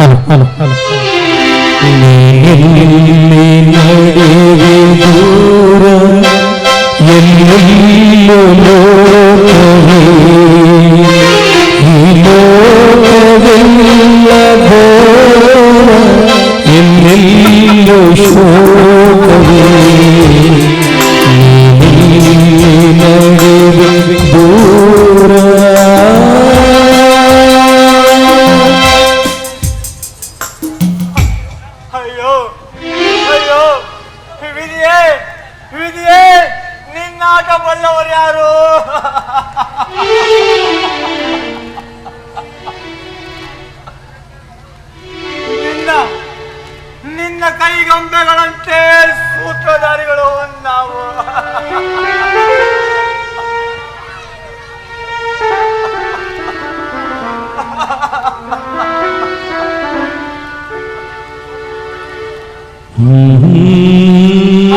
Hello hello hello. ദൂരം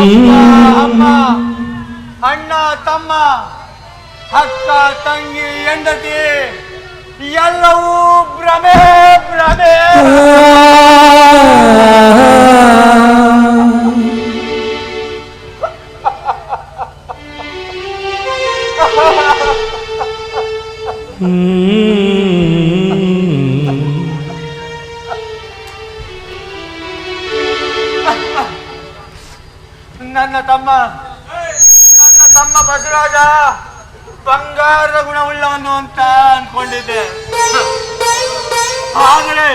ಅಪ್ಪ ಅಮ್ಮ. ಅಣ್ಣ ತಮ್ಮ ಅಕ್ಕ ತಂಗಿ ಹೆಂಡತಿ ಎಲ್ಲವೂ ಭ್ರಮೆ ಭ್ರಮೆ. ನನ್ನ ತಮ್ಮ. ನನ್ನ ತಮ್ಮ ಬಸವರಾಜ, ಬಂಗಾರದ ಗುಣವುಳ್ಳವನು ಅಂತ ಅನ್ಕೊಂಡಿದ್ದೆ. ಆದರೆ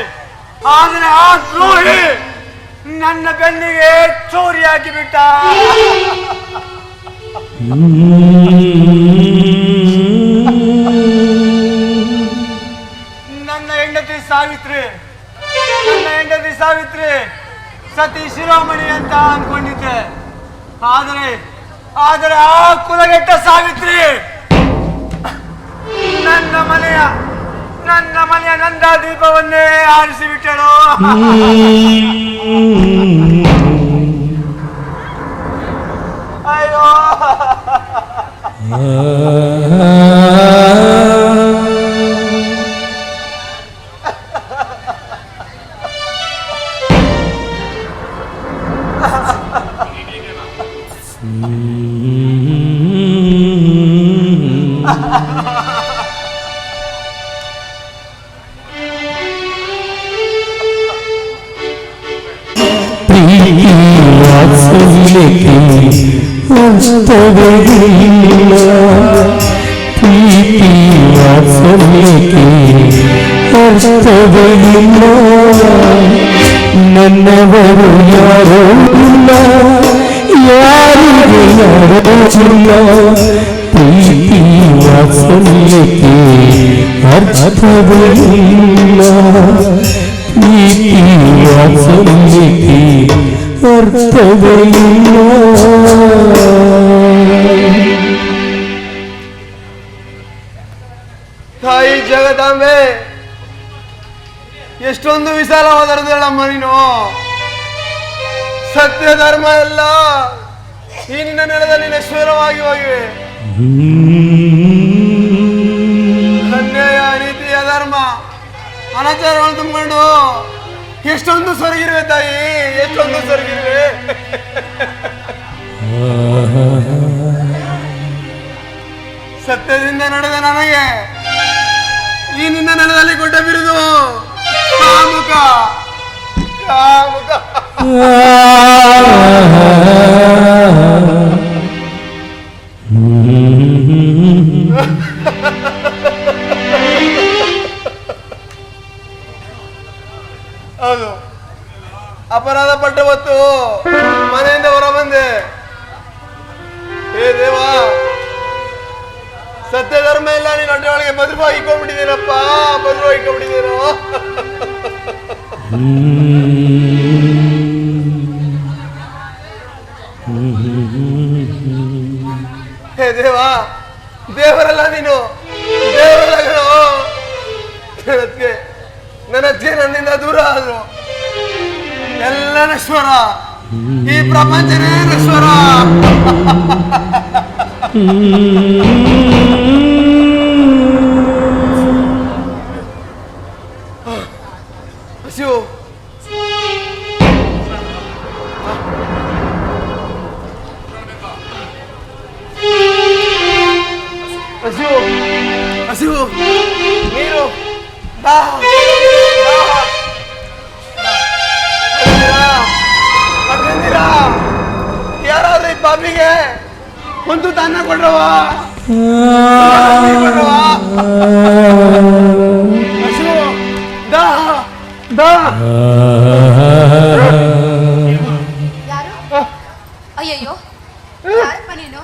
ಆದರೆ ಆ ದ್ರೋಹಿ ನನ್ನ ಬೆನ್ನಿಗೆ ಚೋರಿ ಬಿಟ್ಟ. ನನ್ನ ಹೆಂಡತಿ ಸಾವಿತ್ರಿ, ನನ್ನ ಹೆಂಡತಿ ಸಾವಿತ್ರಿ ಸತಿ ಶಿರೋಮಣಿ ಅಂತ ಅನ್ಕೊಂಡಿದ್ದೆ. ಆದರೆ ಆದರೆ ಆ ಕುಲಗೆಟ್ಟ ಸಾವಿತ್ರಿ ನನ್ನ ಮನೆಯ ನನ್ನ ಮನೆಯ ನಂದ ದೀಪವನ್ನೇ ಆರಿಸಿ ಬಿಟ್ಟಳು ಅಯ್ಯೋ ಪ್ರೀತಿ ವಾತ್ಸಲ್ಯಕ್ಕೆ ಅರ್ಥವಿಲ್ಲ ಪ್ರೀತಿ ವಾತ್ಸಲ್ಯಕ್ಕೆ ಅರ್ಥವಿಲ್ಲ ನನ್ನವರು ಯಾರೋ ಇಲ್ಲ ಯಾರಿಗೆ ಯಾರೋ ಇಲ್ಲ ಪ್ರೀತಿ ವಾತ್ಸಲ್ಯಕ್ಕೆ ಅರ್ಥವಿಲ್ಲ ಅರ್ಥವಿಲ್ಲ ತಾಯಿ ಜಗದಾಂಬೆ, ಎಷ್ಟೊಂದು ವಿಶಾಲವಾದ ಹೃದಯಳಮ್ಮ ನೀನು. ಸತ್ಯ ಧರ್ಮ ಎಲ್ಲ ಈ ನಿನ್ನ ನೆಲದಲ್ಲಿ ನಶ್ವರವಾಗಿ ಹೋಗಿವೆ. ಅನ್ಯಾಯ ರೀತಿಯ ಅಧರ್ಮ ಅನಾಚಾರವನ್ನು ತುಂಬಿಕೊಂಡು ಎಷ್ಟೊಂದು ಸೊರಗಿರುವೆ ತಾಯಿ, ಎಷ್ಟೊಂದು ಸೊರಗಿರುವೆ. ಸತ್ಯದಿಂದ ನಡೆದ ನನಗೆ ಈ ನಿನ್ನ ನೆಲದಲ್ಲಿ ಕೊಟ್ಟ ಬಿರುದು. ಕಾಮುಕ ಕಾಮುಕ. ಅಪರಾಧ ಪಟ್ಟ ಹೊತ್ತು ಮನೆಯಿಂದ ಹೊರ ಬಂದೆ ಹೇ ದೇವಾ ಸತ್ಯ ಧರ್ಮ ಇಲ್ಲ, ನೀನು ಅಡ್ಡ ಒಳಗೆ ಭದ್ರವ ಹಾಕೊಂಡ್ಬಿಟ್ಟಿದ್ದೀನಪ್ಪ ಭದ್ರ ಹಾಕೊಂಡ್ಬಿಟ್ಟಿದ್ದೀನೋ ಹೇ ದೇವಾ, ದೇವರಲ್ಲ ನೀನು, ದೇವರಲ್ಲ ಕಣೋ ನನ್ನ ನನ್ನಿಂದ ದೂರ ಆದ್ರು. ಎಲ್ಲ ನಶ್ವರ ಈ ಪ್ರಪಂಚನೇ ನಶ್ವರ ಶಿವ ಶಿವ ಶಿವ ಅಕ್ಕಂದಿರಾ? ಯಾರಾದ್ರೂ ಈ ಪಾಪಿಗೆ ಒಂದು ತಾನ ಕೊಡ್ರವ ದಾಹ ಯಾರು? ಅಯ್ಯಯ್ಯೋ ಯಾರಪ್ಪ ನೀನು?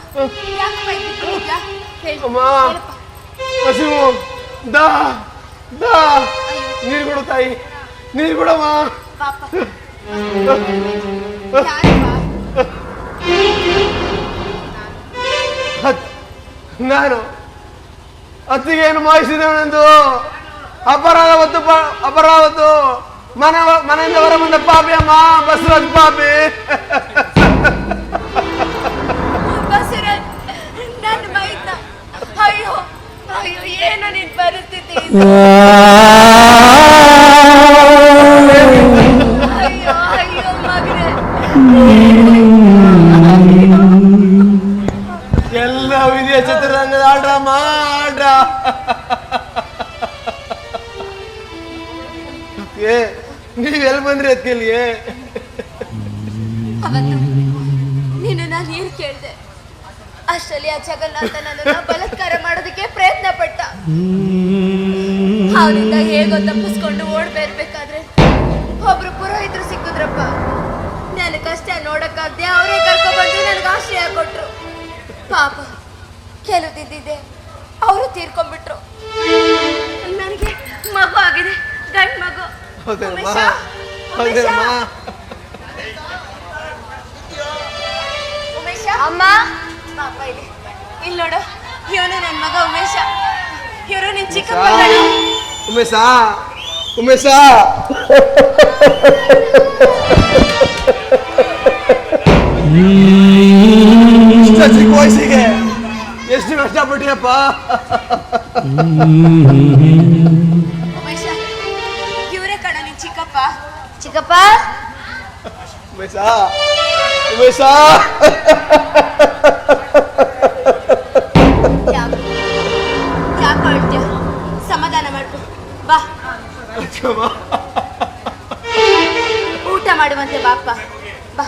ಯಾಕಪ್ಪ ಇಲ್ಲಿ ಕೂತಿದ್ಯಾ? ಹೇಳು. ಅಮ್ಮ. ಹೇಳಪ್ಪ. ಹಸಿವು ದಾಹ ದಾಹ ಅಯ್ಯೋ ನೀರು ಕೊಡು ತಾಯಿ. ನೀರು ಕೊಡಮ್ಮ. ಪಾಪ. ಯಾರಪ್ಪ ಹತ್- ನಾನು ಅತ್ತಿಗೆ ಏನು ಮಾಹಿಸಿದವನೆಂದು ಅಪರಾಧ ಹೊತ್ತು ಅಪರಾಧ ಹೊತ್ತು ಮನೆ ಮನೆಯಿಂದ ಹೊರ ಬಂದ ಪಾಪಿ ಅಮ್ಮ ಬಸವರಾಜ್ ಪಾಪಿ. ಅಯ್ಯೋ ಅಯ್ಯೋ ಏನು ನಿನ್ ಪರಿಸ್ಥಿತಿ ಅತ್ತಿಗೆಲ್ಲಿಗೆ ಅವತ್ತು ನೀನು ನಾನು ನೀರು ಕೇಳಿದೆ? ಅಷ್ಟರಲ್ಲಿ ಆ ಜಗನ್ನಾಥ ನನ್ನನ್ನ ಬಲಾತ್ಕಾರ ಮಾಡೋದಕ್ಕೆ ಪ್ರಯತ್ನ ಪಟ್ಟ. ಅವನಿಂದ ಹೇಗೋ ತಪ್ಪಿಸ್ಕೊಂಡು ಓಡ್ಬೇರ್ಬೇಕಾದ್ರೆ ಒಬ್ರು ಪುರೋಹಿತರು ಸಿಕ್ಕಿದ್ರಪ್ಪ. ನನ್ನ ಕಷ್ಟ ನೋಡಕ್ಕಾಗ್ದೆ ಅವರೇ ಕರ್ಕೊಬಂದು ನನಗೆ ಆಶ್ರಯ ಕೊಟ್ರು. ಪಾಪ ಕೆಲವು ದಿದ್ದಿದೆ ಅವರು ತೀರ್ಕೊಂಡ್ಬಿಟ್ರು. ನನಗೆ ಮಗು ಆಗಿದೆ ಗಂಡ್ ಮಗು ಹೌದಮ್ಮ ಉಮೇಶ, ಅಮ್ಮ? ಪಾಪ ಇಲ್ಲಿ ಇಲ್ಲಿ ನೋಡು. ಇವನು ನನ್ನ ಮಗ ಉಮೇಶ. ಇವರು ನಿನ್ ಚಿಕ್ಕ. ಉಮೇಶ? ಉಮೇಶ? ಇಷ್ಟ ಚಿಕ್ಕ ವಯಸ್ಸಿಗೆ ಎಷ್ಟು ಕಷ್ಟಪಟ್ಟಿಯಪ್ಪ? ಚಿಕ್ಕಪ್ಪ? ಉಮೇಶ ಉಮೇಶ. ಯಾಕೆ? ಸಮಾಧಾನ ಮಾಡ್ಕೊ. ಬಾ. ಊಟ ಮಾಡುವಂತೆ ಬಾಪ್ಪ. ಬಾ.